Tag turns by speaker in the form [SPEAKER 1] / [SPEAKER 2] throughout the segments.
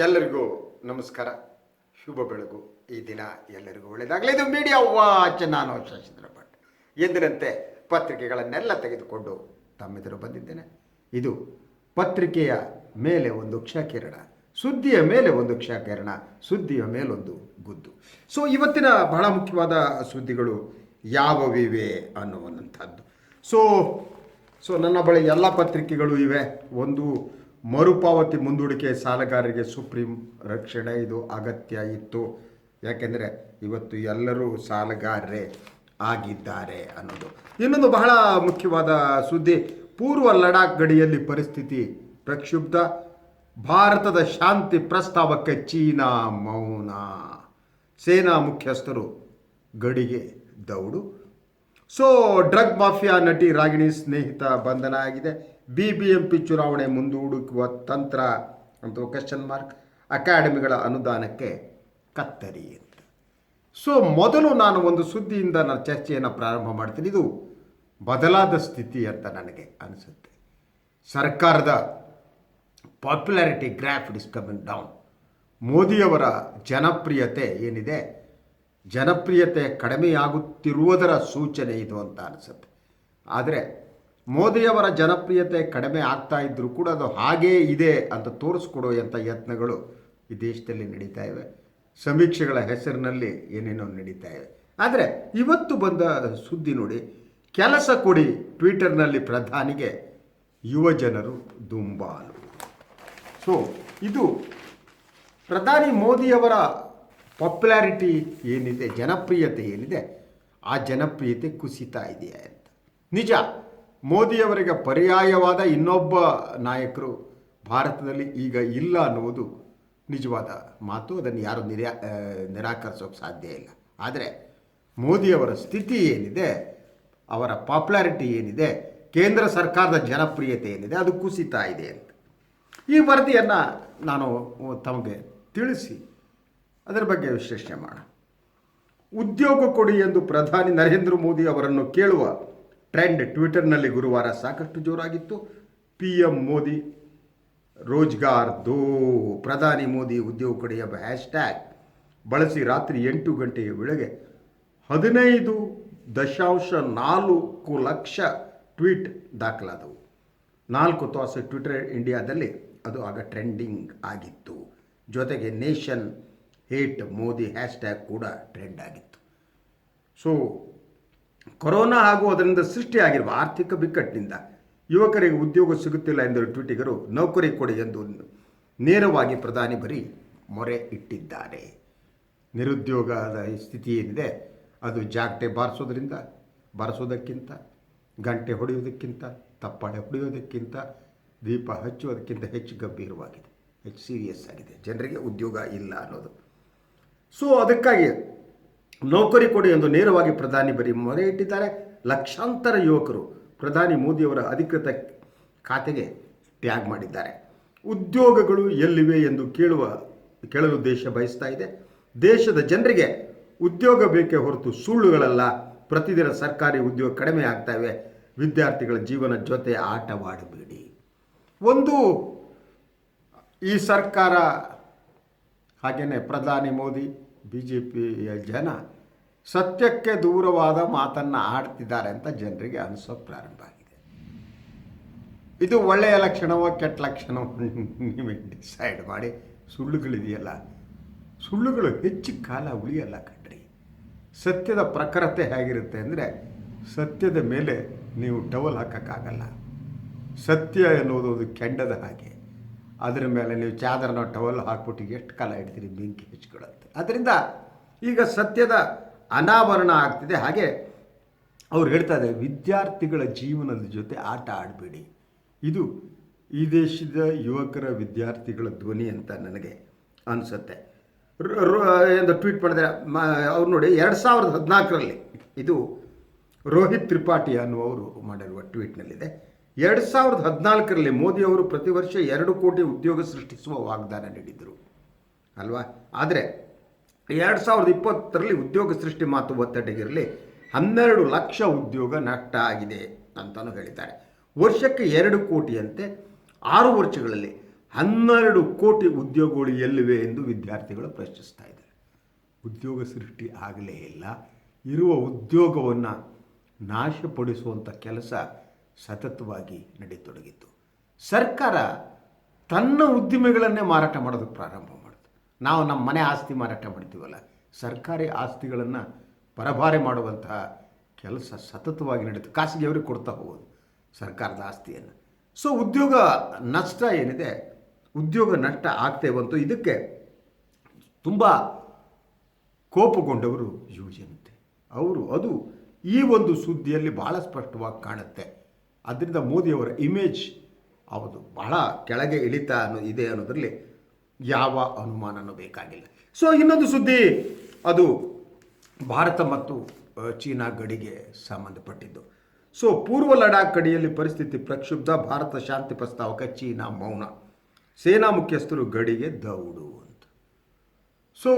[SPEAKER 1] ಎಲ್ಲರಿಗೂ ನಮಸ್ಕಾರ. ಶುಭ ಬೆಳಗು. ಈ ದಿನ ಎಲ್ಲರಿಗೂ ಒಳ್ಳೆಯದಾಗಲಿ. ಇದು ಮೀಡಿಯಾ ವಾಚ್ ನಾನು ಶಶೀಂದ್ರ ಭಟ್ ಎಂದಿನಂತೆ ಪತ್ರಿಕೆಗಳನ್ನೆಲ್ಲ ತೆಗೆದುಕೊಂಡು ತಮ್ಮೆದುರು ಬಂದಿದ್ದೇನೆ. ಇದು ಪತ್ರಿಕೆಯ ಮೇಲೆ ಒಂದು ಕ್ಷಕಿರಣ. ಸುದ್ದಿಯ ಮೇಲೆ ಒಂದು ಕ್ಷಕಿರಣ. ಸುದ್ದಿಯ ಮೇಲೊಂದು ಗುದ್ದು. ಸೊ ಇವತ್ತಿನ ಬಹಳ ಮುಖ್ಯವಾದ ಸುದ್ದಿಗಳು ಯಾವವಿವೆ ಅನ್ನುವಂಥದ್ದು. ಸೊ ಸೊ ನನ್ನ ಬಳಿ ಎಲ್ಲ ಪತ್ರಿಕೆಗಳು ಇವೆ. ಒಂದು ಮರುಪಾವತಿ ಮುಂದೂಡಿಕೆ ಸಾಲಗಾರರಿಗೆ ಸುಪ್ರೀಂ ರಕ್ಷಣೆ ಇದು ಅಗತ್ಯ ಇತ್ತು. ಯಾಕೆಂದರೆ ಇವತ್ತು ಎಲ್ಲರೂ ಸಾಲಗಾರರೇ ಆಗಿದ್ದಾರೆ ಅನ್ನೋದು. ಇನ್ನೊಂದು ಬಹಳ ಮುಖ್ಯವಾದ ಸುದ್ದಿ, ಪೂರ್ವ ಲಡಾಖ್ ಗಡಿಯಲ್ಲಿ ಪರಿಸ್ಥಿತಿ ಪ್ರಕ್ಷುಬ್ಧ. ಭಾರತದ ಶಾಂತಿ ಪ್ರಸ್ತಾವಕ್ಕೆ ಚೀನಾ ಮೌನ. ಸೇನಾ ಮುಖ್ಯಸ್ಥರು ಗಡಿಗೆ ದೌಡು. ಸೊ ಡ್ರಗ್ ಮಾಫಿಯಾ ನಟಿ ರಾಗಿಣಿ ಸ್ನೇಹಿತ ಬಂಧನ ಆಗಿದೆ. ಬಿ ಬಿ ಎಂ ಪಿ ಚುನಾವಣೆ ಮುಂದೂಡುವ ತಂತ್ರ ಅಂತ ಕ್ವೆಶನ್ ಮಾರ್ಕ್ ಅಕಾಡೆಮಿಗಳ ಅನುದಾನಕ್ಕೆ ಕತ್ತರಿ ಅಂತ. ಸೊ ಮೊದಲು ನಾನು ಒಂದು ಸುದ್ದಿಯಿಂದ ನನ್ನ ಚರ್ಚೆಯನ್ನು ಪ್ರಾರಂಭ ಮಾಡ್ತೀನಿ. ಇದು ಬದಲಾದ ಸ್ಥಿತಿ ಅಂತ ನನಗೆ ಅನಿಸುತ್ತೆ. ಸರ್ಕಾರದ popularity graph is coming down ಮೋದಿಯವರ ಜನಪ್ರಿಯತೆ ಏನಿದೆ? ಜನಪ್ರಿಯತೆ ಕಡಿಮೆಯಾಗುತ್ತಿರುವುದರ ಸೂಚನೆ ಇದು ಅಂತ ಅನಿಸುತ್ತೆ. ಆದರೆ ಮೋದಿಯವರ ಜನಪ್ರಿಯತೆ ಕಡಿಮೆ ಆಗ್ತಾ ಇದ್ದರೂ ಕೂಡ ಅದು ಹಾಗೇ ಇದೆ ಅಂತ ತೋರಿಸ್ಕೊಡೋ ಅಂಥ ಯತ್ನಗಳು ಈ ದೇಶದಲ್ಲಿ ನಡೀತಾ ಇವೆ. ಸಮೀಕ್ಷೆಗಳ ಹೆಸರಿನಲ್ಲಿ ಏನೇನೋ ನಡೀತಾ ಇವೆ. ಆದರೆ ಇವತ್ತು ಬಂದ ಸುದ್ದಿ ನೋಡಿ, ಕೆಲಸ ಕೊಡಿ ಟ್ವಿಟರ್ನಲ್ಲಿ ಪ್ರಧಾನಿಗೆ, ಯುವ ಜನರು ದುಂಬಾಲು. ಸೊ ಇದು ಪ್ರಧಾನಿ ಮೋದಿಯವರ ಪಾಪ್ಯುಲಾರಿಟಿ ಏನಿದೆ, ಜನಪ್ರಿಯತೆ ಏನಿದೆ, ಆ ಜನಪ್ರಿಯತೆ ಕುಸಿತಾ ಇದೆಯಾ ಅಂತ. ನಿಜ. ಮೋದಿಯವರಿಗೆ ಪರ್ಯಾಯವಾದ ಇನ್ನೊಬ್ಬ ನಾಯಕರು ಭಾರತದಲ್ಲಿ ಈಗ ಇಲ್ಲ ಅನ್ನುವುದು ನಿಜವಾದ ಮಾತು. ಅದನ್ನು ಯಾರು ನಿರಾ ನಿರಾಕರಿಸೋಕೆ ಸಾಧ್ಯ ಇಲ್ಲ. ಆದರೆ ಮೋದಿಯವರ ಸ್ಥಿತಿ ಏನಿದೆ, ಅವರ ಪಾಪ್ಯುಲಾರಿಟಿ ಏನಿದೆ, ಕೇಂದ್ರ ಸರ್ಕಾರದ ಜನಪ್ರಿಯತೆ ಏನಿದೆ, ಅದು ಕುಸಿತಾ ಇದೆ ಅಂತ. ಈ ವರದಿಯನ್ನು ನಾನು ತಮಗೆ ತಿಳಿಸಿ, ಅದರ ಬಗ್ಗೆ ವಿಶ್ಲೇಷಣೆ ಮಾಡೋಣ. ಉದ್ಯೋಗ ಕೊಡಿ ಎಂದು ಪ್ರಧಾನಿ ನರೇಂದ್ರ ಮೋದಿ ಅವರನ್ನು ಕೇಳುವ ಟ್ರೆಂಡ್ ಟ್ವಿಟರ್ನಲ್ಲಿ ಗುರುವಾರ ಸಾಕಷ್ಟು ಜೋರಾಗಿತ್ತು. ಪಿ ಎಂ ಮೋದಿ, ರೋಜ್ಗಾರ್ ದೋ, ಪ್ರಧಾನಿ ಮೋದಿ ಉದ್ಯೋಗ ಕಡೆಯ ಹ್ಯಾಶ್ಟ್ಯಾಗ್ ಬಳಸಿ ರಾತ್ರಿ ಎಂಟು ಗಂಟೆಯ ವೇಳೆಗೆ ಹದಿನೈದು ದಶಾಂಶ ನಾಲ್ಕು ಲಕ್ಷ ಟ್ವೀಟ್ ದಾಖಲಾದವು. ನಾಲ್ಕು ತಾಸು ಟ್ವಿಟರ್ ಇಂಡಿಯಾದಲ್ಲಿ ಅದು ಆಗ ಟ್ರೆಂಡಿಂಗ್ ಆಗಿತ್ತು. ಜೊತೆಗೆ ನೇಷನ್ ಹೇಟ್ ಮೋದಿ ಹ್ಯಾಶ್ಟ್ಯಾಗ್ ಕೂಡ ಟ್ರೆಂಡ್ ಆಗಿತ್ತು. ಸೊ ಕೊರೋನಾ ಹಾಗೂ ಅದರಿಂದ ಸೃಷ್ಟಿಯಾಗಿರುವ ಆರ್ಥಿಕ ಬಿಕ್ಕಟ್ಟಿನಿಂದ ಯುವಕರಿಗೆ ಉದ್ಯೋಗ ಸಿಗುತ್ತಿಲ್ಲ ಎಂದು ಟ್ವೀಟಿಗರು ನೌಕರಿ ಕೊಡಿ ಎಂದು ನೇರವಾಗಿ ಪ್ರಧಾನಿ ಬರಿ ಮೊರೆ ಇಟ್ಟಿದ್ದಾರೆ. ನಿರುದ್ಯೋಗದ ಸ್ಥಿತಿ ಏನಿದೆ, ಅದು ಜಾಗಟೆ ಬಾರಿಸೋದ್ರಿಂದ, ಬಾರಿಸೋದಕ್ಕಿಂತ, ಗಂಟೆ ಹೊಡೆಯೋದಕ್ಕಿಂತ ತಪ್ಪಾಳೆ ಹೊಡೆಯೋದಕ್ಕಿಂತ ದೀಪ ಹಚ್ಚುವುದಕ್ಕಿಂತ ಹೆಚ್ಚು ಗಂಭೀರವಾಗಿದೆ, ಹೆಚ್ಚು ಸೀರಿಯಸ್ ಆಗಿದೆ. ಜನರಿಗೆ ಉದ್ಯೋಗ ಇಲ್ಲ ಅನ್ನೋದು. ಸೊ ಅದಕ್ಕಾಗಿ ನೌಕರಿ ಕೊಡಿ ಎಂದು ನೇರವಾಗಿ ಪ್ರಧಾನಿ ಬರಿ ಮೊರೆ ಇಟ್ಟಿದ್ದಾರೆ ಲಕ್ಷಾಂತರ ಯುವಕರು ಪ್ರಧಾನಿ ಮೋದಿಯವರ ಅಧಿಕೃತ ಖಾತೆಗೆ ಟ್ಯಾಗ್ ಮಾಡಿದ್ದಾರೆ. ಉದ್ಯೋಗಗಳು ಎಲ್ಲಿವೆ ಎಂದು ಕೇಳುವ, ಕೇಳಲು ದೇಶ ಬಯಸ್ತಾ ಇದೆ. ದೇಶದ ಜನರಿಗೆ ಉದ್ಯೋಗ ಬೇಕೇ ಹೊರತು ಸುಳ್ಳುಗಳಲ್ಲ. ಪ್ರತಿದಿನ ಸರ್ಕಾರಿ ಉದ್ಯೋಗ ಕಡಿಮೆ ಆಗ್ತಾ ಇವೆ. ವಿದ್ಯಾರ್ಥಿಗಳ ಜೀವನ ಜೊತೆ ಆಟವಾಡಬೇಡಿ. ಒಂದು, ಈ ಸರ್ಕಾರ ಹಾಗೆಯೇ ಪ್ರಧಾನಿ ಮೋದಿ ಬಿ ಜೆ ಪಿಯ ಜನ ಸತ್ಯಕ್ಕೆ ದೂರವಾದ ಮಾತನ್ನು ಆಡ್ತಿದ್ದಾರೆ ಅಂತ ಜನರಿಗೆ ಅನಿಸೋ ಪ್ರಾರಂಭ ಆಗಿದೆ. ಇದು ಒಳ್ಳೆಯ ಲಕ್ಷಣವೋ ಕೆಟ್ಟ ಲಕ್ಷಣವೋ ನೀವೇ ಡಿಸೈಡ್ ಮಾಡಿ. ಸುಳ್ಳುಗಳಿದೆಯಲ್ಲ. ಸುಳ್ಳುಗಳು ಹೆಚ್ಚು ಕಾಲ ಉಳಿಯಲ್ಲ ಕಣ್ರಿ. ಸತ್ಯದ ಪ್ರಖರತೆ ಹೇಗಿರುತ್ತೆ ಅಂದರೆ ಸತ್ಯದ ಮೇಲೆ ನೀವು ಟವಲ್ ಹಾಕೋಕ್ಕಾಗಲ್ಲ. ಸತ್ಯ ಎನ್ನುವುದು ಒಂದು ಕೆಂಡದ ಹಾಗೆ. ಅದರ ಮೇಲೆ ನೀವು ಚಾದರನ ಟವಲ್ ಹಾಕ್ಬಿಟ್ಟು ಎಷ್ಟು ಕಾಲ ಇಡ್ತೀರಿ? ಬೆಂಕಿ ಹೆಚ್ಚಿಕೊಳ್ಳುತ್ತೆ ಅದರಿಂದ ಈಗ ಸತ್ಯದ ಅನಾವರಣ ಆಗ್ತಿದೆ. ಹಾಗೆ ಅವ್ರು ಹೇಳ್ತಾರೆ, ವಿದ್ಯಾರ್ಥಿಗಳ ಜೀವನದ ಜೊತೆ ಆಟ ಆಡಬೇಡಿ. ಇದು ಈ ದೇಶದ ಯುವಕರ ವಿದ್ಯಾರ್ಥಿಗಳ ಧ್ವನಿ ಅಂತ ನನಗೆ ಅನಿಸುತ್ತೆ. ಎಂದು ಟ್ವೀಟ್ ಮಾಡಿದರೆ ಅವ್ರು ನೋಡಿ, ಎರಡು ಸಾವಿರದ ಹದಿನಾಲ್ಕರಲ್ಲಿ ಇದು ರೋಹಿತ್ ತ್ರಿಪಾಠಿ ಅನ್ನುವರು ಮಾಡಿರುವ ಟ್ವೀಟ್ನಲ್ಲಿದೆ. ಎರಡು ಸಾವಿರದ ಹದಿನಾಲ್ಕರಲ್ಲಿ ಮೋದಿ ಅವರು ಪ್ರತಿ ವರ್ಷ ಎರಡು ಕೋಟಿ ಉದ್ಯೋಗ ಸೃಷ್ಟಿಸುವ ವಾಗ್ದಾನ ನೀಡಿದರು. ಅಲ್ವಾ? ಆದರೆ ಎರಡು ಸಾವಿರದ ಇಪ್ಪತ್ತರಲ್ಲಿ ಉದ್ಯೋಗ ಸೃಷ್ಟಿ ಮಾತು ಒತ್ತಡಗಿರಲಿ ಹನ್ನೆರಡು ಲಕ್ಷ ಉದ್ಯೋಗ ನಷ್ಟ ಆಗಿದೆ ಅಂತಲೂ ಹೇಳಿದ್ದಾರೆ. ವರ್ಷಕ್ಕೆ ಎರಡು ಕೋಟಿಯಂತೆ ಆರು ವರ್ಷಗಳಲ್ಲಿ ಹನ್ನೆರಡು ಕೋಟಿ ಉದ್ಯೋಗಗಳು ಎಲ್ಲಿವೆ ಎಂದು ವಿದ್ಯಾರ್ಥಿಗಳು ಪ್ರಶ್ನಿಸ್ತಾ ಇದ್ದಾರೆ. ಉದ್ಯೋಗ ಸೃಷ್ಟಿ ಆಗಲೇ ಇಲ್ಲ. ಇರುವ ಉದ್ಯೋಗವನ್ನು ನಾಶಪಡಿಸುವಂಥ ಕೆಲಸ ಸತತವಾಗಿ ನಡೆಯತೊಡಗಿತ್ತು. ಸರ್ಕಾರ ತನ್ನ ಉದ್ದಿಮೆಗಳನ್ನೇ ಮಾರಾಟ ಮಾಡೋದಕ್ಕೆ ಪ್ರಾರಂಭ ಮಾಡಿತು. ನಾವು ನಮ್ಮ ಮನೆ ಆಸ್ತಿ ಮಾರಾಟ ಮಾಡ್ತೀವಲ್ಲ, ಸರ್ಕಾರಿ ಆಸ್ತಿಗಳನ್ನು ಪರಭಾರೆ ಮಾಡುವಂತಹ ಕೆಲಸ ಸತತವಾಗಿ ನಡೀತು ಖಾಸಗಿಯವರಿಗೆ ಕೊಡ್ತಾ ಹೋಗೋದು ಸರ್ಕಾರದ ಆಸ್ತಿಯನ್ನು. ಸೊ ಉದ್ಯೋಗ ನಷ್ಟ ಏನಿದೆ, ಉದ್ಯೋಗ ನಷ್ಟ ಆಗ್ತೇ ಬಂತು ಇದಕ್ಕೆ ತುಂಬ ಕೋಪಗೊಂಡವರು ಯುವಜನತೆ. ಅವರು, ಅದು ಈ ಒಂದು ಸುದ್ದಿಯಲ್ಲಿ ಬಹಳ ಸ್ಪಷ್ಟವಾಗಿ ಕಾಣುತ್ತೆ. ಅದರಿಂದ ಮೋದಿಯವರ ಇಮೇಜ್ ಹೌದು ಬಹಳ ಕೆಳಗೆ ಇಳಿತ ಅನ್ನೋ ಇದೆ ಅನ್ನೋದರಲ್ಲಿ ಯಾವ ಅನುಮಾನನೂ ಬೇಕಾಗಿಲ್ಲ. ಸೊ ಇನ್ನೊಂದು ಸುದ್ದಿ, ಅದು ಭಾರತ ಮತ್ತು ಚೀನಾ ಗಡಿಗೆ ಸಂಬಂಧಪಟ್ಟಿದ್ದು. ಸೊ ಪೂರ್ವ ಲಡಾಖ್ ಗಡಿಯಲ್ಲಿ ಪರಿಸ್ಥಿತಿ ಪ್ರಕ್ಷುಬ್ಧ, ಭಾರತ ಶಾಂತಿ ಪ್ರಸ್ತಾವಕ ಚೀನಾ ಮೌನ. ಸೇನಾ ಮುಖ್ಯಸ್ಥರು ಗಡಿಗೆ ದೌಡು ಅಂತ. ಸೊ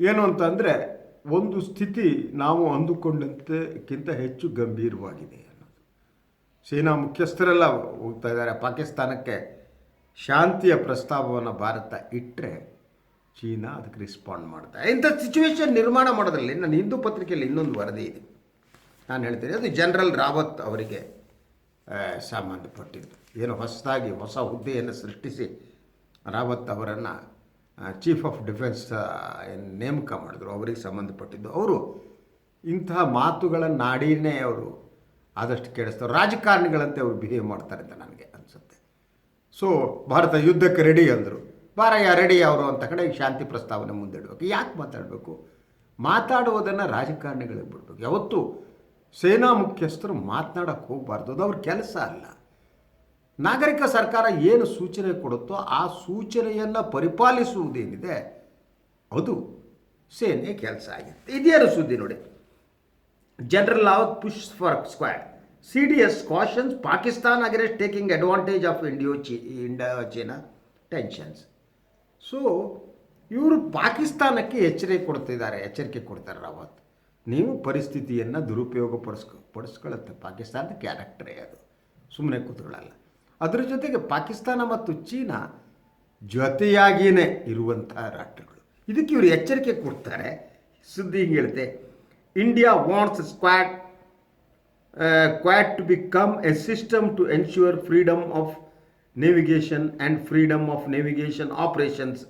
[SPEAKER 1] ಏನು ಅಂತಂದರೆ, ಒಂದು ಸ್ಥಿತಿ ನಾವು ಅಂದುಕೊಂಡಂತೆಕ್ಕಿಂತ ಹೆಚ್ಚು ಗಂಭೀರವಾಗಿದೆ. ಸೇನಾ ಮುಖ್ಯಸ್ಥರೆಲ್ಲ ಹೋಗ್ತಾ ಇದ್ದಾರೆ. ಪಾಕಿಸ್ತಾನಕ್ಕೆ ಶಾಂತಿಯ ಪ್ರಸ್ತಾಪವನ್ನು ಭಾರತ ಇಟ್ಟರೆ ಚೀನಾ ಅದಕ್ಕೆ ರೆಸ್ಪಾಂಡ್ ಮಾಡ್ತಾ ಇಂಥ ಸಿಚುವೇಶನ್ ನಿರ್ಮಾಣ ಮಾಡೋದ್ರಲ್ಲಿ ನನ್ನ ಹಿಂದೂ ಪತ್ರಿಕೆಯಲ್ಲಿ ಇನ್ನೊಂದು ವರದಿ ಇದೆ. ನಾನು ಹೇಳ್ತೀನಿ, ಅದು ಜನರಲ್ ರಾವತ್ ಅವರಿಗೆ ಸಂಬಂಧಪಟ್ಟಿದ್ದು. ಏನು ಹೊಸದಾಗಿ ಹೊಸ ಹುದ್ದೆಯನ್ನು ಸೃಷ್ಟಿಸಿ ರಾವತ್ ಅವರನ್ನು ಚೀಫ್ ಆಫ್ ಡಿಫೆನ್ಸ್ ನೇಮಕ ಮಾಡಿದ್ರು, ಅವರಿಗೆ ಸಂಬಂಧಪಟ್ಟಿದ್ದು. ಅವರು ಇಂತಹ ಮಾತುಗಳನ್ನಾಡಿನೇ ಅವರು ಆದಷ್ಟು ಕೇಳಿಸ್ತಾರೆ. ರಾಜಕಾರಣಿಗಳಂತೆ ಅವರು ಬಿಹೇವ್ ಮಾಡ್ತಾರೆ ಅಂತ ನನಗೆ ಅನಿಸುತ್ತೆ. ಸೊ ಭಾರತ ಯುದ್ಧಕ್ಕೆ ರೆಡಿ ಅಂದರು. ಬಾರಯ್ಯ ರೆಡಿ ಅವರು ಅಂತ ಕಡೆ ಈ ಶಾಂತಿ ಪ್ರಸ್ತಾವನೆ ಮುಂದಿಡಬೇಕು. ಯಾಕೆ ಮಾತಾಡಬೇಕು? ಮಾತಾಡುವುದನ್ನು ರಾಜಕಾರಣಿಗಳಿಗೆ ಬಿಡಬೇಕು. ಯಾವತ್ತೂ ಸೇನಾ ಮುಖ್ಯಸ್ಥರು ಮಾತನಾಡೋಕ್ಕೆ ಹೋಗಬಾರ್ದು. ಅದು ಅವ್ರ ಕೆಲಸ ಅಲ್ಲ. ನಾಗರಿಕ ಸರ್ಕಾರ ಏನು ಸೂಚನೆ ಕೊಡುತ್ತೋ ಆ ಸೂಚನೆಯನ್ನು ಪರಿಪಾಲಿಸುವುದೇನಿದೆ, ಅದು ಸೇನೆ ಕೆಲಸ ಆಗಿರುತ್ತೆ ಇದೇನು ಸುದ್ದಿ ನೋಡಿ? General love push for squad C D S cautions Pakistan against taking advantage of indigo ಚಿ ಇಂಡಿಯಾ ಚೀನಾ ಟೆನ್ಷನ್ಸ್ ಸೊ ಇವರು ಪಾಕಿಸ್ತಾನಕ್ಕೆ ಎಚ್ಚರಿಕೆ ಕೊಡ್ತಿದ್ದಾರೆ, ಎಚ್ಚರಿಕೆ ಕೊಡ್ತಾರೆ ರಾವತ್. ನೀವು ಪರಿಸ್ಥಿತಿಯನ್ನು ದುರುಪಯೋಗ ಪಡಿಸ್ಕೊ, ಪಡಿಸ್ಕೊಳ್ಳುತ್ತೆ. ಪಾಕಿಸ್ತಾನದ ಕ್ಯಾರೆಕ್ಟರೇ ಅದು. ಸುಮ್ಮನೆ ಕೂತ್ಕೊಳ್ಳಲ್ಲ. ಅದರ ಜೊತೆಗೆ ಪಾಕಿಸ್ತಾನ ಮತ್ತು ಚೀನಾ ಜೊತೆಯಾಗಿಯೇ ಇರುವಂತಹ ರಾಷ್ಟ್ರಗಳು. ಇದಕ್ಕೆ ಇವರು ಎಚ್ಚರಿಕೆ ಕೊಡ್ತಾರೆ. ಸುದ್ದಿ ಹಿಂಗೆ ಹೇಳುತ್ತೆ India wants Quad, uh, Quad to become a system to ensure freedom of navigation and freedom of navigation operations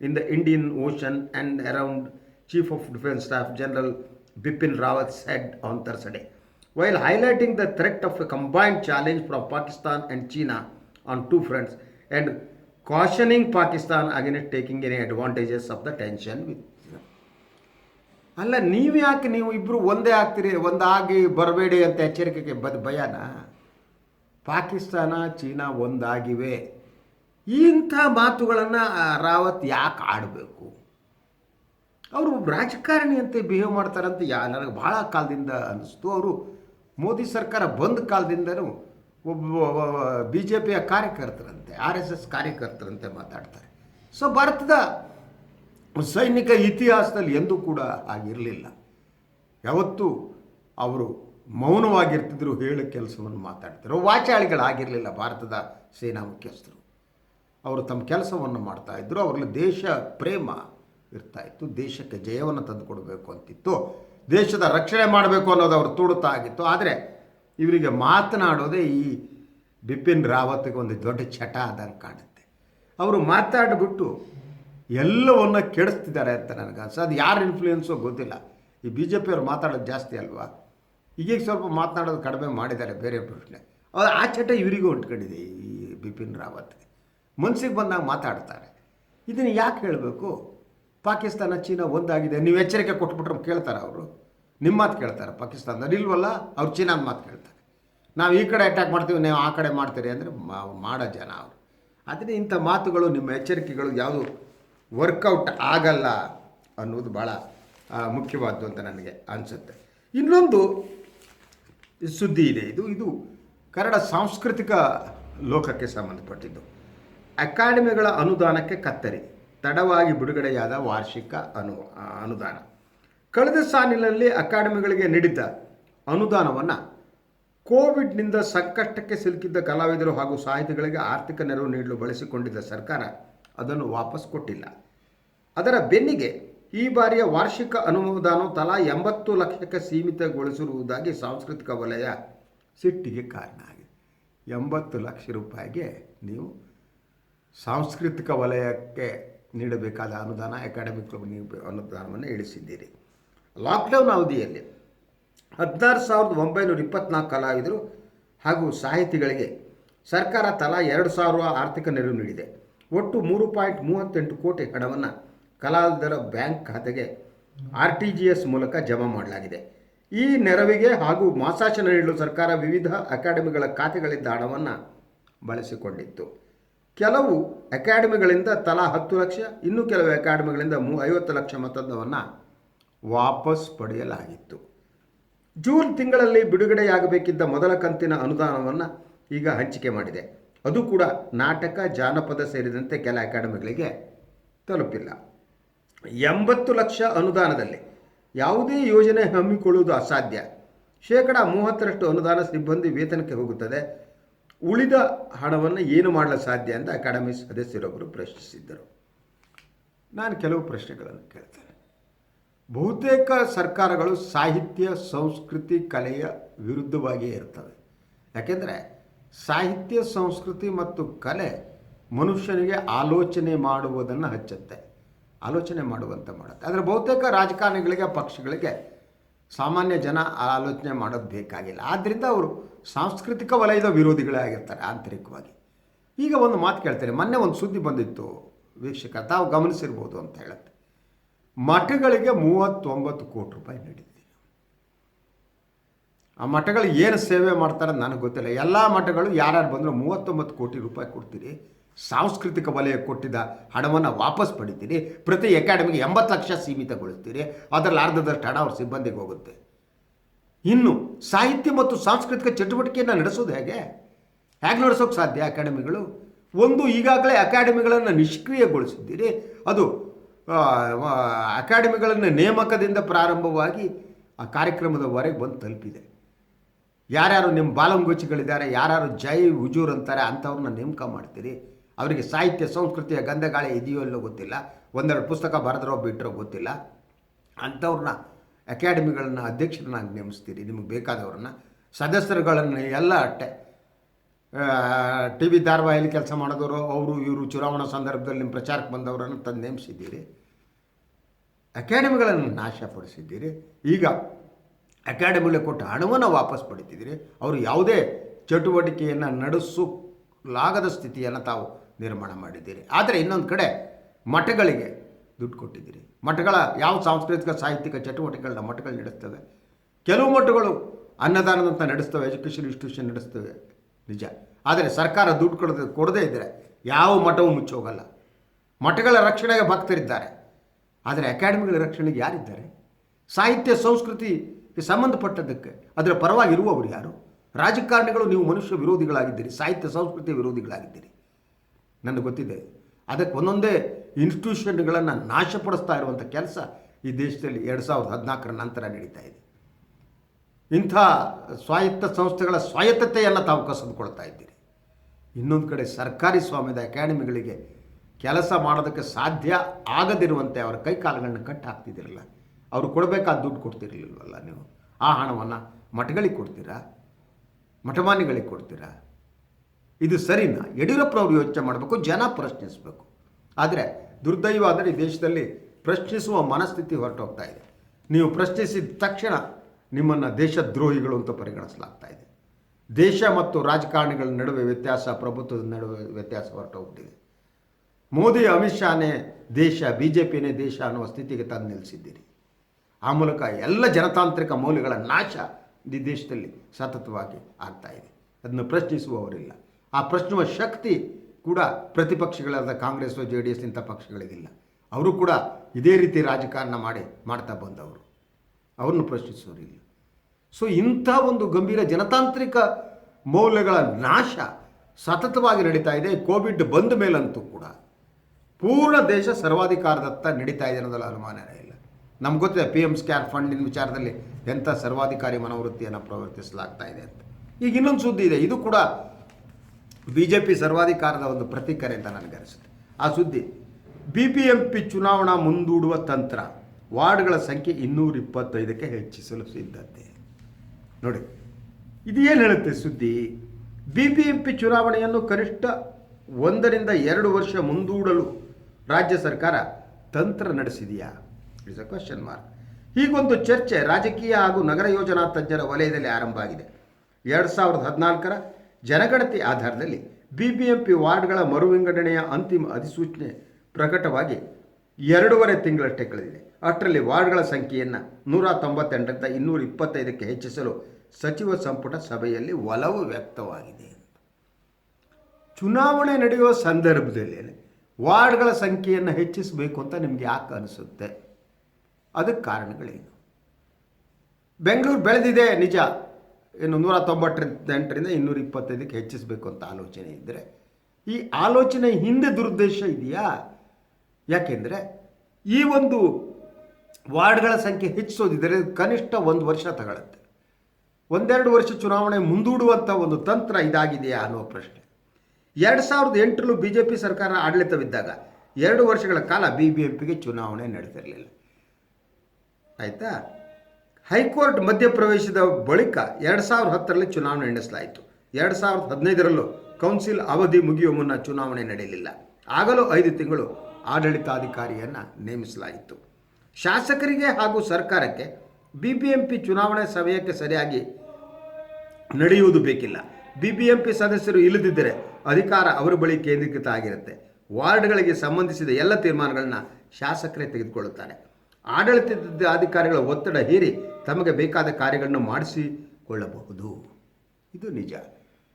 [SPEAKER 1] in the Indian Ocean and around Chief of Defence Staff General Bipin Rawat said on Thursday. While highlighting the threat of a combined challenge from Pakistan and China on two fronts and cautioning Pakistan against taking any advantages of the tension with ಅಲ್ಲ, ನೀವು ಯಾಕೆ ನೀವು ಇಬ್ಬರು ಒಂದೇ ಆಗ್ತೀರಿ ಒಂದಾಗಿ ಬರಬೇಡಿ ಅಂತ ಎಚ್ಚರಿಕೆಗೆ ಬದ್ ಭಯನ? ಪಾಕಿಸ್ತಾನ, ಚೀನಾ ಒಂದಾಗಿವೆ. ಇಂಥ ಮಾತುಗಳನ್ನು ರಾವತ್ ಯಾಕೆ ಆಡಬೇಕು? ಅವರು ರಾಜಕಾರಣಿ ರಾಜಕಾರಣಿಯಂತೆ ಬಿಹೇವ್ ಮಾಡ್ತಾರಂತ, ಯಾ, ನನಗೆ ಭಾಳ ಕಾಲದಿಂದ ಅನ್ನಿಸ್ತು ಅವರು ಮೋದಿ ಸರ್ಕಾರ ಬಂದ ಕಾಲದಿಂದನೂ ಒಬ್ಬ ಬಿ ಜೆ ಪಿಯ ಕಾರ್ಯಕರ್ತರಂತೆ, ಆರ್ ಎಸ್ ಎಸ್ ಕಾರ್ಯಕರ್ತರಂತೆ ಮಾತಾಡ್ತಾರೆ. ಸೊ ಭಾರತದ ಸೈನಿಕ ಇತಿಹಾಸದಲ್ಲಿ ಎಂದೂ ಕೂಡ ಆಗಿರಲಿಲ್ಲ. ಯಾವತ್ತೂ ಅವರು ಮೌನವಾಗಿರ್ತಿದ್ರು ಹೇಳೋ ಕೆಲಸವನ್ನು ಮಾತಾಡ್ತಿದ್ರು. ವಾಚಾಳಿಗಳಾಗಿರಲಿಲ್ಲ ಭಾರತದ ಸೇನಾ ಮುಖ್ಯಸ್ಥರು. ಅವರು ತಮ್ಮ ಕೆಲಸವನ್ನು ಮಾಡ್ತಾ ಇದ್ದರು ಅವರಲ್ಲಿ ದೇಶ ಪ್ರೇಮ ಇರ್ತಾ ಇತ್ತು ದೇಶಕ್ಕೆ ಜಯವನ್ನು ತಂದುಕೊಡಬೇಕು ಅಂತಿತ್ತು. ದೇಶದ ರಕ್ಷಣೆ ಮಾಡಬೇಕು ಅನ್ನೋದು ಅವರು ತೋಡುತ್ತಾ ಆಗಿತ್ತು. ಆದರೆ ಇವರಿಗೆ ಮಾತನಾಡೋದೇ ಈ ಬಿಪಿನ್ ರಾವತ್ಗೆ ಒಂದು ದೊಡ್ಡ ಚಟ ಆದಂಗೆ ಕಾಣುತ್ತೆ. ಅವರು ಮಾತಾಡಿಬಿಟ್ಟು ಎಲ್ಲವನ್ನ ಕೆಡಿಸ್ತಿದ್ದಾರೆ ಅಂತ ನನಗೆ ಅನ್ಸ ಅದು ಯಾರು ಇನ್ಫ್ಲೂಯೆನ್ಸೋ ಗೊತ್ತಿಲ್ಲ. ಈ ಬಿ ಜೆ ಪಿಯವ್ರು ಮಾತಾಡೋದು ಜಾಸ್ತಿ ಅಲ್ವಾ? ಈಗೀಗ ಸ್ವಲ್ಪ ಮಾತನಾಡೋದು ಕಡಿಮೆ ಮಾಡಿದ್ದಾರೆ ಬೇರೆ ಪ್ರಶ್ನೆ. ಅದು ಆ ಚಟ ಇವರಿಗೂ ಉಂಟ್ಕೊಂಡಿದೆ ಈ ಬಿಪಿನ್ ರಾವತ್. ಮನ್ಸಿಗೆ ಬಂದಾಗ ಮಾತಾಡ್ತಾರೆ. ಇದನ್ನು ಯಾಕೆ ಹೇಳಬೇಕು? ಪಾಕಿಸ್ತಾನ, ಚೀನಾ ಒಂದಾಗಿದೆ. ನೀವು ಎಚ್ಚರಿಕೆ ಕೊಟ್ಬಿಟ್ರೆ ಕೇಳ್ತಾರೆ ಅವರು. ನಿಮ್ಮ ಮಾತು ಕೇಳ್ತಾರೆ ಪಾಕಿಸ್ತಾನದಲ್ಲಿ ಇಲ್ವಲ್ಲ? ಅವ್ರು ಚೀನಾದ ಮಾತು ಕೇಳ್ತಾರೆ. ನಾವು ಈ ಕಡೆ ಅಟ್ಯಾಕ್ ಮಾಡ್ತೀವಿ, ನೀವು ಆ ಕಡೆ ಮಾಡ್ತೀರಿ ಅಂದರೆ ಮಾಡೋ ಜನ ಅವರು. ಆದರೆ ಇಂಥ ಮಾತುಗಳು ನಿಮ್ಮ ಎಚ್ಚರಿಕೆಗಳು ಯಾವುದು ವರ್ಕೌಟ್ ಆಗಲ್ಲ ಅನ್ನೋದು ಭಾಳ ಮುಖ್ಯವಾದ್ದು ಅಂತ ನನಗೆ ಅನಿಸುತ್ತೆ. ಇನ್ನೊಂದು ಸುದ್ದಿ ಇದೆ. ಇದು ಇದು ಕನ್ನಡ ಸಾಂಸ್ಕೃತಿಕ ಲೋಕಕ್ಕೆ ಸಂಬಂಧಪಟ್ಟಿದ್ದು. ಅಕಾಡೆಮಿಗಳ ಅನುದಾನಕ್ಕೆ ಕತ್ತರಿ, ತಡವಾಗಿ ಬಿಡುಗಡೆಯಾದ ವಾರ್ಷಿಕ ಅನು ಅನುದಾನ. ಕಳೆದ ಸಾಲಿನಲ್ಲಿ ಅಕಾಡೆಮಿಗಳಿಗೆ ನೀಡಿದ್ದ ಅನುದಾನವನ್ನು ಕೋವಿಡ್ನಿಂದ ಸಂಕಷ್ಟಕ್ಕೆ ಸಿಲುಕಿದ್ದ ಕಲಾವಿದರು ಹಾಗೂ ಸಾಹಿತಿಗಳಿಗೆ ಆರ್ಥಿಕ ನೆರವು ನೀಡಲು ಬಳಸಿಕೊಂಡಿದ್ದ ಸರ್ಕಾರ ಅದನ್ನು ವಾಪಸ್ ಕೊಟ್ಟಿಲ್ಲ. ಅದರ ಬೆನ್ನಿಗೆ ಈ ಬಾರಿಯ ವಾರ್ಷಿಕ ಅನುಮೋದನ ತಲಾ ಎಂಬತ್ತು ಲಕ್ಷಕ್ಕೆ ಸೀಮಿತಗೊಳಿಸಿರುವುದಾಗಿ ಸಾಂಸ್ಕೃತಿಕ ವಲಯ ಸಿಟ್ಟಿಗೆ ಕಾರಣ ಆಗಿದೆ. ಎಂಬತ್ತು ಲಕ್ಷ ರೂಪಾಯಿಗೆ ನೀವು ಸಾಂಸ್ಕೃತಿಕ ವಲಯಕ್ಕೆ ನೀಡಬೇಕಾದ ಅನುದಾನ, ಅಕಾಡೆಮಿಕ್ ಅನುದಾನವನ್ನು ಇಳಿಸಿದ್ದೀರಿ. ಲಾಕ್ಡೌನ್ ಅವಧಿಯಲ್ಲಿ ಹದಿನಾರು ಸಾವಿರದ ಒಂಬೈನೂರ ಇಪ್ಪತ್ನಾಲ್ಕು ಕಲಾವಿದರು ಹಾಗೂ ಸಾಹಿತಿಗಳಿಗೆ ಸರ್ಕಾರ ತಲಾ ಎರಡು ಸಾವಿರ ಆರ್ಥಿಕ ನೆರವು ನೀಡಿದೆ. ಒಟ್ಟು ಮೂರು ಪಾಯಿಂಟ್ ಮೂವತ್ತೆಂಟು ಕೋಟಿ ಹಣವನ್ನು ಕಲಾವಿದರ ಬ್ಯಾಂಕ್ ಖಾತೆಗೆ ಆರ್ ಟಿ ಜಿ ಎಸ್ ಮೂಲಕ ಜಮಾ ಮಾಡಲಾಗಿದೆ. ಈ ನೆರವಿಗೆ ಹಾಗೂ ಮಾಸಾಶನ ನೀಡಲು ಸರ್ಕಾರ ವಿವಿಧ ಅಕಾಡೆಮಿಗಳ ಖಾತೆಗಳಿದ್ದ ಹಣವನ್ನು ಬಳಸಿಕೊಂಡಿತ್ತು. ಕೆಲವು ಅಕಾಡೆಮಿಗಳಿಂದ ತಲಾ ಹತ್ತು ಲಕ್ಷ, ಇನ್ನು ಕೆಲವು ಅಕಾಡೆಮಿಗಳಿಂದ ಮೂ ಐವತ್ತು ಲಕ್ಷ ಮೊತ್ತವನ್ನು ವಾಪಸ್ ಪಡೆಯಲಾಗಿತ್ತು. ಜೂನ್ ತಿಂಗಳಲ್ಲಿ ಬಿಡುಗಡೆಯಾಗಬೇಕಿದ್ದ ಮೊದಲ ಕಂತಿನ ಅನುದಾನವನ್ನು ಈಗ ಹಂಚಿಕೆ ಮಾಡಿದೆ. ಅದು ಕೂಡ ನಾಟಕ, ಜಾನಪದ ಸೇರಿದಂತೆ ಕೆಲ ಅಕಾಡೆಮಿಗಳಿಗೆ ತಲುಪಿಲ್ಲ. ಎಂಬತ್ತು ಲಕ್ಷ ಅನುದಾನದಲ್ಲಿ ಯಾವುದೇ ಯೋಜನೆ ಹಮ್ಮಿಕೊಳ್ಳುವುದು ಅಸಾಧ್ಯ. ಶೇಕಡ ಮೂವತ್ತರಷ್ಟು ಅನುದಾನ ಸಿಬ್ಬಂದಿ ವೇತನಕ್ಕೆ ಹೋಗುತ್ತದೆ. ಉಳಿದ ಹಣವನ್ನು ಏನು ಮಾಡಲು ಸಾಧ್ಯ ಅಂತ ಅಕಾಡೆಮಿ ಸದಸ್ಯರೊಬ್ಬರು ಪ್ರಶ್ನಿಸಿದ್ದರು. ನಾನು ಕೆಲವು ಪ್ರಶ್ನೆಗಳನ್ನು ಕೇಳ್ತೇನೆ. ಬಹುತೇಕ ಸರ್ಕಾರಗಳು ಸಾಹಿತ್ಯ, ಸಂಸ್ಕೃತಿ, ಕಲೆಯ ವಿರುದ್ಧವಾಗಿಯೇ ಇರ್ತವೆ. ಯಾಕೆಂದರೆ ಸಾಹಿತ್ಯ, ಸಂಸ್ಕೃತಿ ಮತ್ತು ಕಲೆ ಮನುಷ್ಯನಿಗೆ ಆಲೋಚನೆ ಮಾಡುವುದನ್ನು ಹಚ್ಚುತ್ತೆ. ಆಲೋಚನೆ ಮಾಡುವಂತೆ ಮಾಡುತ್ತೆ. ಆದರೆ ಬಹುತೇಕ ರಾಜಕಾರಣಿಗಳಿಗೆ, ಪಕ್ಷಗಳಿಗೆ ಸಾಮಾನ್ಯ ಜನ ಆಲೋಚನೆ ಮಾಡೋದು ಬೇಕಾಗಿಲ್ಲ. ಆದ್ದರಿಂದ ಅವರು ಸಾಂಸ್ಕೃತಿಕ ವಲಯದ ವಿರೋಧಿಗಳೇ ಆಗಿರ್ತಾರೆ ಆಂತರಿಕವಾಗಿ. ಈಗ ಒಂದು ಮಾತು ಕೇಳ್ತಾರೆ ಮೊನ್ನೆ ಒಂದು ಸುದ್ದಿ ಬಂದಿತ್ತು. ವೀಕ್ಷಕ, ತಾವು ಗಮನಿಸಿರ್ಬೋದು ಅಂತ ಹೇಳುತ್ತೆ. ಮಠಗಳಿಗೆ ಮೂವತ್ತೊಂಬತ್ತು ಕೋಟಿ ರೂಪಾಯಿ ನೀಡಿದ್ದೀವಿ ಆ ಮಠಗಳು ಏನು ಸೇವೆ ಮಾಡ್ತಾರೆ ನನಗೆ ಗೊತ್ತಿಲ್ಲ. ಎಲ್ಲ ಮಠಗಳು ಯಾರ್ಯಾರು ಬಂದರೂ ಮೂವತ್ತೊಂಬತ್ತು ಕೋಟಿ ರೂಪಾಯಿ ಕೊಡ್ತೀರಿ. ಸಾಂಸ್ಕೃತಿಕ ವಲಯ ಕೊಟ್ಟಿದ್ದ ಹಣವನ್ನು ವಾಪಸ್ ಪಡಿತೀರಿ. ಪ್ರತಿ ಅಕಾಡೆಮಿಗೆ ಎಂಬತ್ತು ಲಕ್ಷ ಸೀಮಿತಗೊಳಿಸ್ತೀರಿ. ಅದರಲ್ಲಿ ಅರ್ಧದಷ್ಟು ಹಣ ಅವ್ರ ಸಿಬ್ಬಂದಿಗೆ ಹೋಗುತ್ತೆ. ಇನ್ನು ಸಾಹಿತ್ಯ ಮತ್ತು ಸಾಂಸ್ಕೃತಿಕ ಚಟುವಟಿಕೆಯನ್ನು ನಡೆಸೋದು ಹೇಗೆ? ಹೇಗೆ ನಡೆಸೋಕೆ ಸಾಧ್ಯ ಅಕಾಡೆಮಿಗಳು? ಒಂದು ಈಗಾಗಲೇ ಅಕಾಡೆಮಿಗಳನ್ನು ನಿಷ್ಕ್ರಿಯಗೊಳಿಸಿದ್ದೀರಿ. ಅದು ಅಕಾಡೆಮಿಗಳನ್ನು ನೇಮಕದಿಂದ ಪ್ರಾರಂಭವಾಗಿ ಆ ಕಾರ್ಯಕ್ರಮದವರೆಗೆ ಬಂದು ತಲುಪಿದೆ. ಯಾರ್ಯಾರು ನಿಮ್ಮ ಬಾಲಂಗೋಚಿಗಳಿದ್ದಾರೆ, ಯಾರ್ಯಾರು ಜೈ ಹುಜೂರ್ ಅಂತಾರೆ ಅಂಥವ್ರನ್ನ ನೇಮಕ ಮಾಡ್ತೀರಿ. ಅವರಿಗೆ ಸಾಹಿತ್ಯ, ಸಂಸ್ಕೃತಿಯ ಗಂಧಗಾಳಿ ಇದೆಯೋ ಇಲ್ಲೋ ಗೊತ್ತಿಲ್ಲ. ಒಂದೆರಡು ಪುಸ್ತಕ ಬರೆದ್ರೋ ಬಿಟ್ಟರೋ ಗೊತ್ತಿಲ್ಲ. ಅಂಥವ್ರನ್ನ ಅಕಾಡೆಮಿಗಳನ್ನ ಅಧ್ಯಕ್ಷರನ್ನಾಗಿ ನೇಮಿಸ್ತೀರಿ, ನಿಮಗೆ ಬೇಕಾದವ್ರನ್ನ. ಸದಸ್ಯರುಗಳನ್ನು ಎಲ್ಲ ಅಟ್ಟೆ. ಟಿ ವಿ ಧಾರಾವಾಹಿಯಲ್ಲಿ ಕೆಲಸ ಮಾಡಿದವರು, ಅವರು, ಇವರು ಚುನಾವಣಾ ಸಂದರ್ಭದಲ್ಲಿ ನಿಮ್ಮ ಪ್ರಚಾರಕ್ಕೆ ಬಂದವರನ್ನು ತಂದು ನೇಮಿಸಿದ್ದೀರಿ. ಅಕಾಡೆಮಿಗಳನ್ನು ನಾಶಪಡಿಸಿದ್ದೀರಿ. ಈಗ ಅಕಾಡೆಮಿಗಳಿಗೆ ಕೊಟ್ಟ ಹಣವನ್ನು ವಾಪಸ್ ಪಡಿತಿದ್ದೀರಿ. ಅವರು ಯಾವುದೇ ಚಟುವಟಿಕೆಯನ್ನು ನಡೆಸಲಾಗದ ಸ್ಥಿತಿಯನ್ನು ತಾವು ನಿರ್ಮಾಣ ಮಾಡಿದ್ದೀರಿ. ಆದರೆ ಇನ್ನೊಂದು ಕಡೆ ಮಠಗಳಿಗೆ ದುಡ್ಡು ಕೊಟ್ಟಿದ್ದೀರಿ. ಮಠಗಳ ಯಾವ ಸಾಂಸ್ಕೃತಿಕ, ಸಾಹಿತ್ಯಿಕ ಚಟುವಟಿಕೆಗಳನ್ನ ಮಠಗಳು ನಡೆಸ್ತವೆ. ಕೆಲವು ಮಠಗಳು ಅನ್ನದಾನದಂತ ನಡೆಸ್ತವೆ, ಎಜುಕೇಷನ್ ಇನ್ಸ್ಟಿಟ್ಯೂಷನ್ ನಡೆಸ್ತವೆ. ನಿಜ. ಆದರೆ ಸರ್ಕಾರ ದುಡ್ಡು ಕೊಡದೆ, ಕೊಡದೇ ಇದ್ದರೆ ಯಾವ ಮಠವೂ ಮುಚ್ಚೋಗಲ್ಲ. ಮಠಗಳ ರಕ್ಷಣೆಗೆ ಭಕ್ತರಿದ್ದಾರೆ. ಆದರೆ ಅಕಾಡೆಮಿಗಳ ರಕ್ಷಣೆಗೆ ಯಾರಿದ್ದಾರೆ? ಸಾಹಿತ್ಯ ಸಂಸ್ಕೃತಿಗೆ ಸಂಬಂಧಪಟ್ಟದ್ದಕ್ಕೆ, ಅದರ ಪರವಾಗಿ ಇರುವವರು ಯಾರು? ರಾಜಕಾರಣಿಗಳು, ನೀವು ಮನುಷ್ಯ ವಿರೋಧಿಗಳಾಗಿದ್ದೀರಿ, ಸಾಹಿತ್ಯ, ಸಂಸ್ಕೃತಿ ವಿರೋಧಿಗಳಾಗಿದ್ದೀರಿ. ನನಗೆ ಗೊತ್ತಿದೆ, ಅದಕ್ಕೆ ಒಂದೊಂದೇ ಇನ್ಸ್ಟಿಟ್ಯೂಷನ್ಗಳನ್ನು ನಾಶಪಡಿಸ್ತಾ ಇರುವಂಥ ಕೆಲಸ ಈ ದೇಶದಲ್ಲಿ ಎರಡು ಸಾವಿರದ ಹದಿನಾಲ್ಕರ ನಂತರ ನಡೀತಾ ಇದೆ. ಇಂಥ ಸ್ವಾಯತ್ತ ಸಂಸ್ಥೆಗಳ ಸ್ವಾಯತ್ತತೆಯನ್ನು ತಾವು ಕಸಿದುಕೊಳ್ತಾ ಇದ್ದೀರಿ. ಇನ್ನೊಂದು ಕಡೆ ಸರ್ಕಾರಿ ಸ್ವಾಮ್ಯದ ಅಕಾಡೆಮಿಗಳಿಗೆ ಕೆಲಸ ಮಾಡೋದಕ್ಕೆ ಸಾಧ್ಯ ಆಗದಿರುವಂತೆ ಅವರ ಕೈಕಾಲುಗಳನ್ನ ಕಾಲುಗಳನ್ನ ಕಟ್ಟಿ ಹಾಕ್ತಿದ್ದೀರಲ್ಲ ಅವರು ಕೊಡಬೇಕಾದ ದುಡ್ಡು ಕೊಡ್ತಿರಲಿಲ್ವಲ್ಲ ನೀವು? ಆ ಹಣವನ್ನು ಮಠಗಳಿಗೆ ಕೊಡ್ತೀರಾ? ಮಠಮಾನಿಗಳಿಗೆ ಕೊಡ್ತೀರಾ? ಇದು ಸರಿನಾ? ಯಡಿಯೂರಪ್ಪನವ್ರು ಯೋಚನೆ ಮಾಡಬೇಕು, ಜನ ಪ್ರಶ್ನಿಸಬೇಕು. ಆದರೆ ದುರ್ದೈವ ಅಂದರೆ ಈ ದೇಶದಲ್ಲಿ ಪ್ರಶ್ನಿಸುವ ಮನಸ್ಥಿತಿ ಹೊರಟೋಗ್ತಾ ಇದೆ. ನೀವು ಪ್ರಶ್ನಿಸಿದ ತಕ್ಷಣ ನಿಮ್ಮನ್ನು ದೇಶದ್ರೋಹಿಗಳು ಅಂತ ಪರಿಗಣಿಸಲಾಗ್ತಾ ಇದೆ. ದೇಶ ಮತ್ತು ರಾಜಕಾರಣಿಗಳ ನಡುವೆ ವ್ಯತ್ಯಾಸ, ಪ್ರಭುತ್ವದ ನಡುವೆ ವ್ಯತ್ಯಾಸ ಹೊರಟೋಗ್ಬಿಟ್ಟಿದೆ. ಮೋದಿ, ಅಮಿತ್ ಶಾನೇ ದೇಶ ಬಿ ಜೆ ಪಿನೇ ದೇಶ ಅನ್ನುವ ಸ್ಥಿತಿಗೆ ತಂದು ನಿಲ್ಲಿಸಿದ್ದೀರಿ ಆ ಮೂಲಕ ಎಲ್ಲ ಜನತಾಂತ್ರಿಕ ಮೌಲ್ಯಗಳ ನಾಶ ಈ ದೇಶದಲ್ಲಿ ಸತತವಾಗಿ ಆಗ್ತಾ ಇದೆ. ಅದನ್ನು ಪ್ರಶ್ನಿಸುವವರಿಲ್ಲ. ಆ ಪ್ರಶ್ನಿಸುವ ಶಕ್ತಿ ಕೂಡ ಪ್ರತಿಪಕ್ಷಗಳಾದ ಕಾಂಗ್ರೆಸ್, ಜೆ ಡಿ ಎಸ್ ಇಂಥ ಪಕ್ಷಗಳಿಗಿಲ್ಲ. ಅವರು ಕೂಡ ಇದೇ ರೀತಿ ರಾಜಕಾರಣ ಮಾಡಿ, ಮಾಡ್ತಾ ಬಂದವರು. ಅವ್ರನ್ನು ಪ್ರಶ್ನಿಸೋರಿಲ್ಲ ಸೊ ಇಂಥ ಒಂದು ಗಂಭೀರ ಜನತಾಂತ್ರಿಕ ಮೌಲ್ಯಗಳ ನಾಶ ಸತತವಾಗಿ ನಡೀತಾ ಇದೆ. ಕೋವಿಡ್ ಬಂದ ಮೇಲಂತೂ ಕೂಡ. ಪೂರ್ಣ ದೇಶ ಸರ್ವಾಧಿಕಾರದತ್ತ ನಡೀತಾ ಇದೆ ಅನ್ನೋದಲ್ಲ ಅನುಮಾನನೇ ಇಲ್ಲ. ನಮ್ಗೆ ಗೊತ್ತಿದೆ ಪಿ ಎಂ ಸ್ಕ್ಯಾರ್ ಫಂಡಿನ ವಿಚಾರದಲ್ಲಿ ಎಂಥ ಸರ್ವಾಧಿಕಾರಿ ಮನೋವೃತ್ತಿಯನ್ನು ಪ್ರವರ್ತಿಸಲಾಗ್ತಾ ಇದೆ ಅಂತ. ಈಗ ಇನ್ನೊಂದು ಸುದ್ದಿ ಇದೆ, ಇದು ಕೂಡ ಬಿ ಜೆ ಪಿ ಸರ್ವಾಧಿಕಾರದ ಒಂದು ಪ್ರತಿಕರೆ ಅಂತ ನನಗೆ ಅನಿಸುತ್ತೆ. ಆ ಸುದ್ದಿ ಬಿ ಪಿ ಎಂ ಪಿ ಚುನಾವಣಾ ಮುಂದೂಡುವ ತಂತ್ರ ವಾರ್ಡ್ಗಳ ಸಂಖ್ಯೆ ಇನ್ನೂರ ಇಪ್ಪತ್ತೈದಕ್ಕೆ ಹೆಚ್ಚಿಸಲು ಸಿದ್ಧತೆ. ನೋಡಿ, ಇದು ಏನು ಹೇಳುತ್ತೆ ಸುದ್ದಿ? ಬಿ ಪಿ ಎಂ ಪಿ ಚುನಾವಣೆಯನ್ನು ಕನಿಷ್ಠ ಒಂದರಿಂದ ಎರಡು ವರ್ಷ ಮುಂದೂಡಲು ರಾಜ್ಯ ಸರ್ಕಾರ ತಂತ್ರ ನಡೆಸಿದೆಯಾ? ಇಟ್ಸ್ ಅ ಕ್ವಶನ್ ಮಾರ್ಕ್ ಹೀಗೊಂದು ಚರ್ಚೆ ರಾಜಕೀಯ ಹಾಗೂ ನಗರ ಯೋಜನಾ ತಜ್ಞರ ವಲಯದಲ್ಲಿ ಆರಂಭ ಆಗಿದೆ. ಎರಡು ಸಾವಿರದ ಹದಿನಾಲ್ಕರ ಜನಗಣತಿ ಆಧಾರದಲ್ಲಿ ಬಿ ಬಿ ಎಂ ಪಿ ವಾರ್ಡ್ಗಳ ಮರುವಿಂಗಡಣೆಯ ಅಂತಿಮ ಅಧಿಸೂಚನೆ ಪ್ರಕಟವಾಗಿ ಎರಡೂವರೆ ತಿಂಗಳಷ್ಟೇ ಕಳೆದಿದೆ. ಅಷ್ಟರಲ್ಲಿ ವಾರ್ಡ್ಗಳ ಸಂಖ್ಯೆಯನ್ನು ನೂರ ತೊಂಬತ್ತೆಂಟರಿಂದ ಇನ್ನೂರ ಇಪ್ಪತ್ತೈದಕ್ಕೆ ಹೆಚ್ಚಿಸಲು ಸಚಿವ ಸಂಪುಟ ಸಭೆಯಲ್ಲಿ ಒಲವು ವ್ಯಕ್ತವಾಗಿದೆ. ಚುನಾವಣೆ ನಡೆಯುವ ಸಂದರ್ಭದಲ್ಲಿ ವಾರ್ಡ್ಗಳ ಸಂಖ್ಯೆಯನ್ನು ಹೆಚ್ಚಿಸಬೇಕು ಅಂತ ನಿಮಗೆ ಯಾಕೆ ಅನಿಸುತ್ತೆ? ಅದಕ್ಕೆ ಕಾರಣಗಳೇನು? ಬೆಂಗಳೂರು ಬೆಳೆದಿದೆ ನಿಜ. ಇನ್ನು ನೂರ ತೊಂಬತ್ತೆಂಟರಿಂದ ಇನ್ನೂರ ಇಪ್ಪತ್ತೈದಕ್ಕೆ ಹೆಚ್ಚಿಸಬೇಕು ಅಂತ ಆಲೋಚನೆ ಇದ್ದರೆ ಈ ಆಲೋಚನೆ ಹಿಂದೆ ದುರುದ್ದೇಶ ಇದೆಯಾ? ಯಾಕೆಂದರೆ ಈ ಒಂದು ವಾರ್ಡ್ಗಳ ಸಂಖ್ಯೆ ಹೆಚ್ಚಿಸೋದಿದ್ದರೆ ಕನಿಷ್ಠ ಒಂದು ವರ್ಷ ತಗೊಳುತ್ತೆ. ಒಂದೆರಡು ವರ್ಷ ಚುನಾವಣೆ ಮುಂದೂಡುವಂಥ ಒಂದು ತಂತ್ರ ಇದಾಗಿದೆಯಾ ಅನ್ನೋ ಪ್ರಶ್ನೆ. ಎರಡು ಸಾವಿರದ ಎಂಟರಲ್ಲೂ ಬಿ ಜೆ ಪಿ ಸರ್ಕಾರ ಆಡಳಿತವಿದ್ದಾಗ ಎರಡು ವರ್ಷಗಳ ಕಾಲ ಬಿ ಬಿ ಎಂ ಪಿಗೆ ಚುನಾವಣೆ ನಡೆದಿರಲಿಲ್ಲ. ಆಯಿತಾ? ಹೈಕೋರ್ಟ್ ಮಧ್ಯಪ್ರವೇಶದ ಬಳಿಕ ಎರಡು ಸಾವಿರದ ಹತ್ತರಲ್ಲಿ ಚುನಾವಣೆ ನಡೆಸಲಾಯಿತು. ಎರಡು ಸಾವಿರದ ಹದಿನೈದರಲ್ಲೂ ಕೌನ್ಸಿಲ್ ಅವಧಿ ಮುಗಿಯುವ ಮುನ್ನ ಚುನಾವಣೆ ನಡೆಯಲಿಲ್ಲ. ಆಗಲೂ ಐದು ತಿಂಗಳು ಆಡಳಿತಾಧಿಕಾರಿಯನ್ನು ನೇಮಿಸಲಾಯಿತು. ಶಾಸಕರಿಗೆ ಹಾಗೂ ಸರ್ಕಾರಕ್ಕೆ ಬಿ ಬಿ ಎಂ ಪಿ ಚುನಾವಣೆ ಸಮಯಕ್ಕೆ ಸರಿಯಾಗಿ ನಡೆಯುವುದು ಬೇಕಿಲ್ಲ. ಬಿ ಬಿ ಎಂ ಪಿ ಸದಸ್ಯರು ಇಲ್ಲದಿದ್ದರೆ ಅಧಿಕಾರ ಅವರ ಬಳಿ ಕೇಂದ್ರೀಕೃತ ಆಗಿರುತ್ತೆ ವಾರ್ಡ್ಗಳಿಗೆ ಸಂಬಂಧಿಸಿದ ಎಲ್ಲ ತೀರ್ಮಾನಗಳನ್ನ ಶಾಸಕರೇ ತೆಗೆದುಕೊಳ್ಳುತ್ತಾರೆ. ಆಡಳಿತದ ಅಧಿಕಾರಿಗಳ ಒತ್ತಡ ಹೀರಿ ತಮಗೆ ಬೇಕಾದ ಕಾರ್ಯಗಳನ್ನು ಮಾಡಿಸಿಕೊಳ್ಳಬಹುದು. ಇದು ನಿಜ.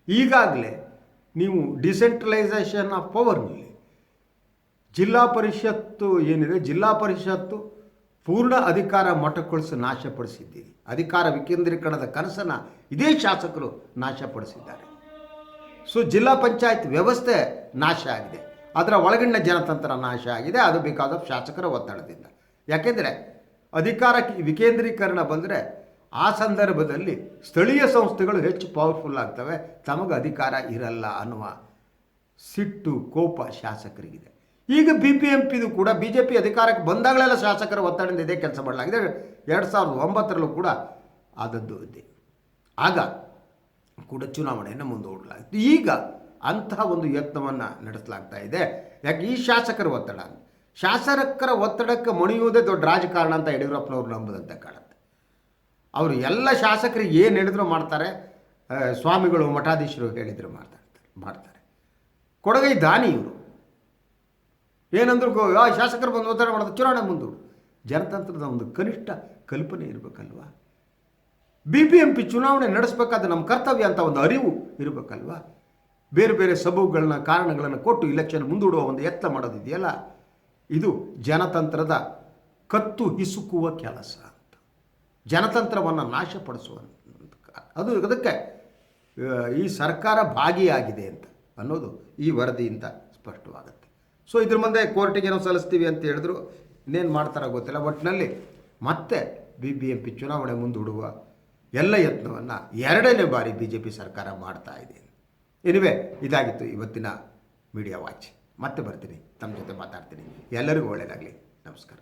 [SPEAKER 1] ಈಗಾಗಲೇ ನೀವು ಡಿಸೆಂಟ್ರಲೈಸೇಷನ್ ಆಫ್ ಪವರ್ನಲ್ಲಿ ಜಿಲ್ಲಾ ಪರಿಷತ್ತು ಏನಿದೆ, ಜಿಲ್ಲಾ ಪರಿಷತ್ತು ಪೂರ್ಣ ಅಧಿಕಾರ ಮಠಕ್ಕೊಳಿಸಿ ನಾಶಪಡಿಸಿದ್ದೀರಿ. ಅಧಿಕಾರ ವಿಕೇಂದ್ರೀಕರಣದ ಕನಸನ್ನು ಇದೇ ಶಾಸಕರು ನಾಶಪಡಿಸಿದ್ದಾರೆ. ಸೊ, ಜಿಲ್ಲಾ ಪಂಚಾಯತ್ ವ್ಯವಸ್ಥೆ ನಾಶ ಆಗಿದೆ. ಅದರ ಒಳಗಣ್ಣ ಜನತಂತ್ರ ನಾಶ ಆಗಿದೆ. ಅದು ಬೇಕಾದ ಶಾಸಕರ ಒತ್ತಡದಿಂದ. ಯಾಕೆಂದರೆ ಅಧಿಕಾರ ವಿಕೇಂದ್ರೀಕರಣ ಬಂದರೆ ಆ ಸಂದರ್ಭದಲ್ಲಿ ಸ್ಥಳೀಯ ಸಂಸ್ಥೆಗಳು ಹೆಚ್ಚು ಪವರ್ಫುಲ್ ಆಗ್ತವೆ. ತಮಗೆ ಅಧಿಕಾರ ಇರಲ್ಲ ಅನ್ನುವ ಸಿಟ್ಟು, ಕೋಪ ಶಾಸಕರಿಗಿದೆ. ಈಗ ಬಿ ಪಿ ಎಂ ಪಿದು ಕೂಡ ಬಿ ಜೆ ಪಿ ಅಧಿಕಾರಕ್ಕೆ ಬಂದಾಗಲೆಲ್ಲ ಶಾಸಕರ ಒತ್ತಡದಿಂದ ಇದೇ ಕೆಲಸ ಮಾಡಲಾಗಿದೆ. ಎರಡು ಸಾವಿರದ ಒಂಬತ್ತರಲ್ಲೂ ಕೂಡ ಆದದ್ದು ಇದೆ. ಆಗ ಕೂಡ ಚುನಾವಣೆಯನ್ನು ಮುಂದೂಡಲಾಗಿತ್ತು. ಈಗ ಅಂತಹ ಒಂದು ಯತ್ನವನ್ನು ನಡೆಸಲಾಗ್ತಾ ಇದೆ. ಯಾಕೆ ಈ ಶಾಸಕರ ಒತ್ತಡ ಶಾಸಕರ ಒತ್ತಡಕ್ಕೆ ಮಣಿಯುವುದೇ ದೊಡ್ಡ ರಾಜಕಾರಣ ಅಂತ ಯಡಿಯೂರಪ್ಪನವ್ರು ನಂಬುದಂತೆ ಕಾಣುತ್ತೆ. ಅವರು ಎಲ್ಲ ಶಾಸಕರಿಗೆ ಏನು ಹೇಳಿದ್ರು ಮಾಡ್ತಾರೆ ಸ್ವಾಮಿಗಳು, ಮಠಾಧೀಶರು ಹೇಳಿದ್ರು ಮಾಡ್ತಾರೆ ಮಾಡ್ತಾರೆ. ಕೊಡಗೈ ದಾನಿ ಇವರು. ಏನಂದ್ರು ಶಾಸಕರು ಬಂದು ಒತ್ತಡ ಮಾಡೋದು ಚುನಾವಣೆ ಮುಂದೂಡು. ಜನತಂತ್ರದ ಒಂದು ಕನಿಷ್ಠ ಕಲ್ಪನೆ ಇರಬೇಕಲ್ವಾ? ಬಿ ಬಿ ಎಂ ಪಿ ಚುನಾವಣೆ ನಡೆಸಬೇಕಾದ ನಮ್ಮ ಕರ್ತವ್ಯ ಅಂತ ಒಂದು ಅರಿವು ಇರಬೇಕಲ್ವಾ? ಬೇರೆ ಬೇರೆ ಸಬುಗಳನ್ನ ಕಾರಣಗಳನ್ನು ಕೊಟ್ಟು ಇಲೆಕ್ಷನ್ ಮುಂದೂಡುವ ಒಂದು ಯತ್ನ ಮಾಡೋದಿದೆಯಲ್ಲ? ಇದು ಜನತಂತ್ರದ ಕತ್ತು ಹಿಸುಕುವ ಕೆಲಸ ಅಂತ. ಜನತಂತ್ರವನ್ನು ನಾಶಪಡಿಸುವ ಅದು ಅದಕ್ಕೆ ಈ ಸರ್ಕಾರ ಭಾಗಿಯಾಗಿದೆ ಅಂತ ಅನ್ನೋದು ಈ ವರದಿಯಿಂದ ಸ್ಪಷ್ಟವಾಗುತ್ತೆ. ಸೊ ಇದ್ರ ಮುಂದೆ ಕೋರ್ಟಿಗೆ ಏನೋ ಸಲ್ಲಿಸ್ತೀವಿ ಅಂತ ಹೇಳಿದ್ರು. ಇನ್ನೇನು ಮಾಡ್ತಾರೋ ಗೊತ್ತಿಲ್ಲ. ಒಟ್ಟಿನಲ್ಲಿ ಮತ್ತೆ ಬಿ ಬಿ ಎಂ ಪಿ ಚುನಾವಣೆ ಮುಂದೂಡುವ ಎಲ್ಲ ಯತ್ನವನ್ನು ಎರಡನೇ ಬಾರಿ ಬಿ ಜೆ ಪಿ ಸರ್ಕಾರ ಮಾಡ್ತಾ ಇದೆ ಎನಿವೆ ಇದಾಗಿತ್ತು ಇವತ್ತಿನ ಮೀಡಿಯಾ ವಾಚ್ ಮತ್ತೆ ಬರ್ತೀನಿ ತಮ್ಮ ಜೊತೆ ಮಾತಾಡ್ತೀನಿ. ಎಲ್ಲರಿಗೂ ಒಳ್ಳೆಯದಾಗಲಿ ನಮಸ್ಕಾರ.